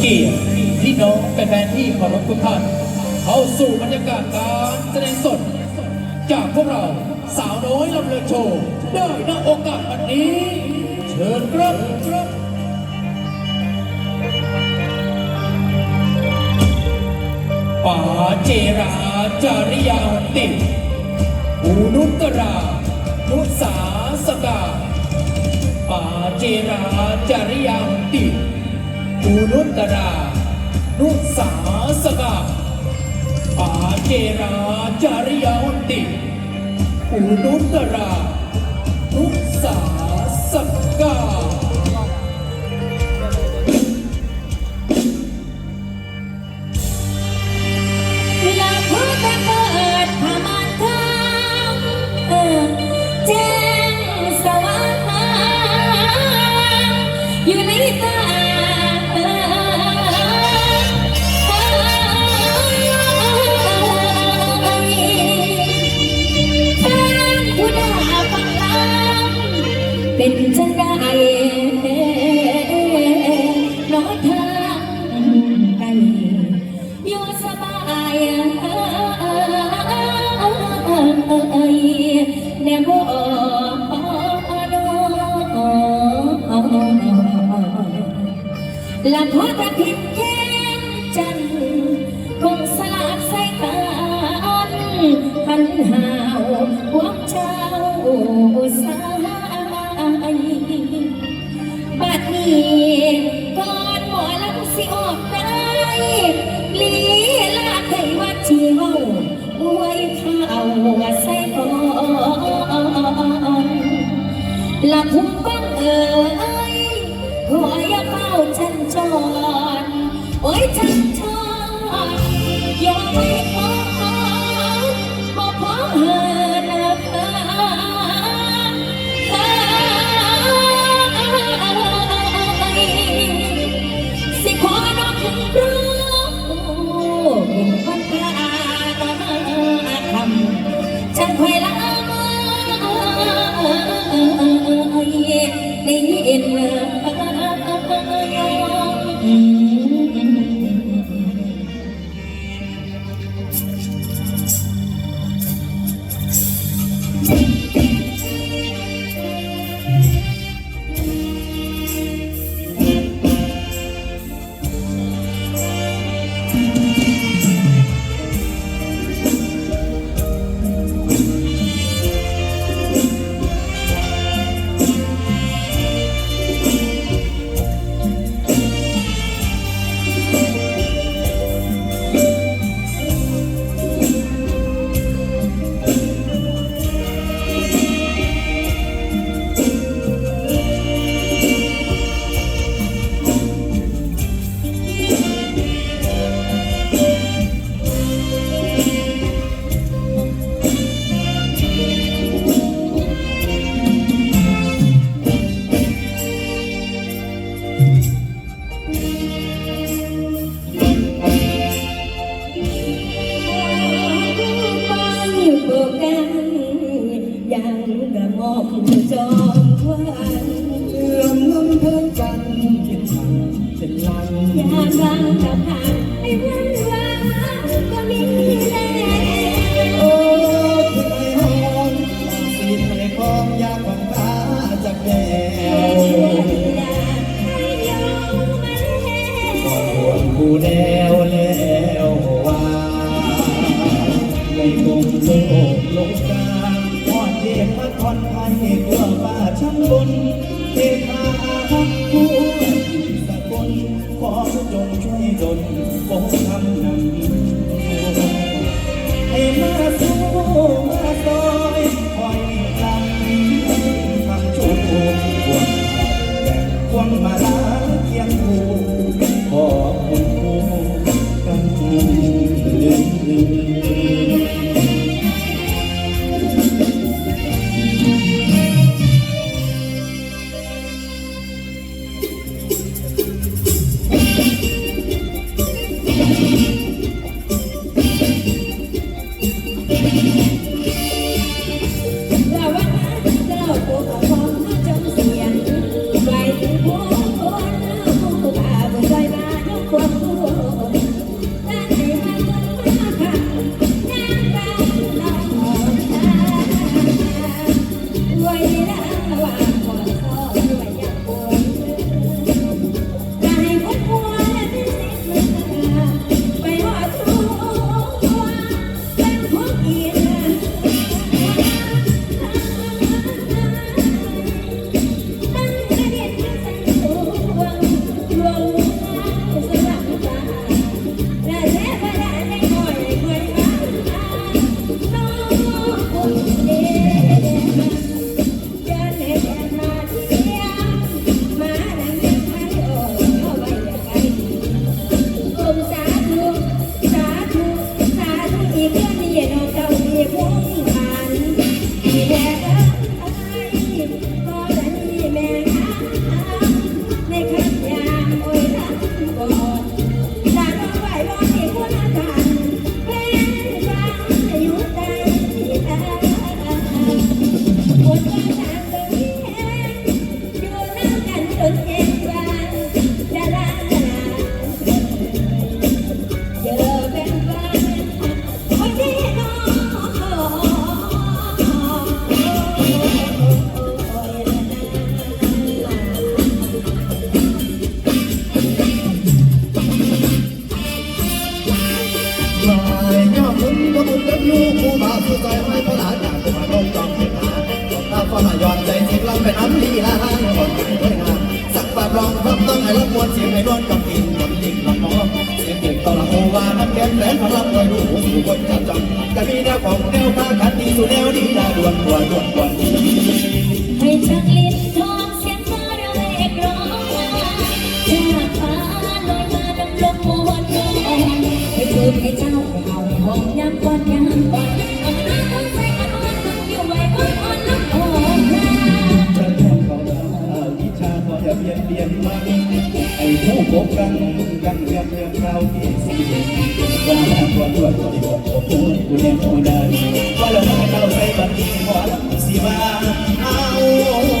เกียรติพี่น้องแฟนๆที่เคารพทุกท่านเข้าสู่บรรยากาศการแสดงสด จากพวกเราสาวน้อยลำเลือโชว์ได้ณโอกาสวันนี้ เชิญครับครับป่าเจราจาริยาติดอูนุตรานุสาสกาป่าเจราจาริยาติ ดอูนุตรานุสาสกาปาเจราจาริยาติดอูนุตรา นุสาสกา ละพอตะพิดแค่จันคงสลากใส่กันหันหาวพวกเจ้าสายบัดนี้ก่อนหมอลำสิออกได้ เป็นคนกล้าทำฉันคอยละได้ยินไม่ กระหม่อมจอมควันเอื้อมน้ำเพิ่มกันคิดฉันเป็นลังยามรังกับหางไอ้วันวานก็มีแน่โอ้คือไอ้หอมสีไทยคองยาขวัญตาจากแก้เชื่วออยากให้ยอมมาแล้ก่อนวห่วกูแล้วแล้วว่าในกรงโลกลงกา พมาคอนไทยทั่วป่าชั้นบนเทพาหักผู้สกลขอจงช่วยดล ใจสิบลำเป็นน้ำลีลาหอนด้วยงามสักปากรองความต้องให้รบกวนเสียงให้รวนกับกินหมดดิ่งลำมอเสียงเด็กต่อละโอวาน้ำแกนแหลมพลังคอยดูสู่บนจับจังจะมีแนวของแนวทางขันดีสู่แนวดีดาดวนตัวดวนตัวดี ยนเปลี่ยนมาไอ้ผู้พบกันกันเรียมเรียมเราที่สี่ว่าตัวตัวตัวตัวตัวตัวกูเลี้ยงกูได้ว่าเราไม่เข้าใจบัดนี้พอแล้วสีมาเอา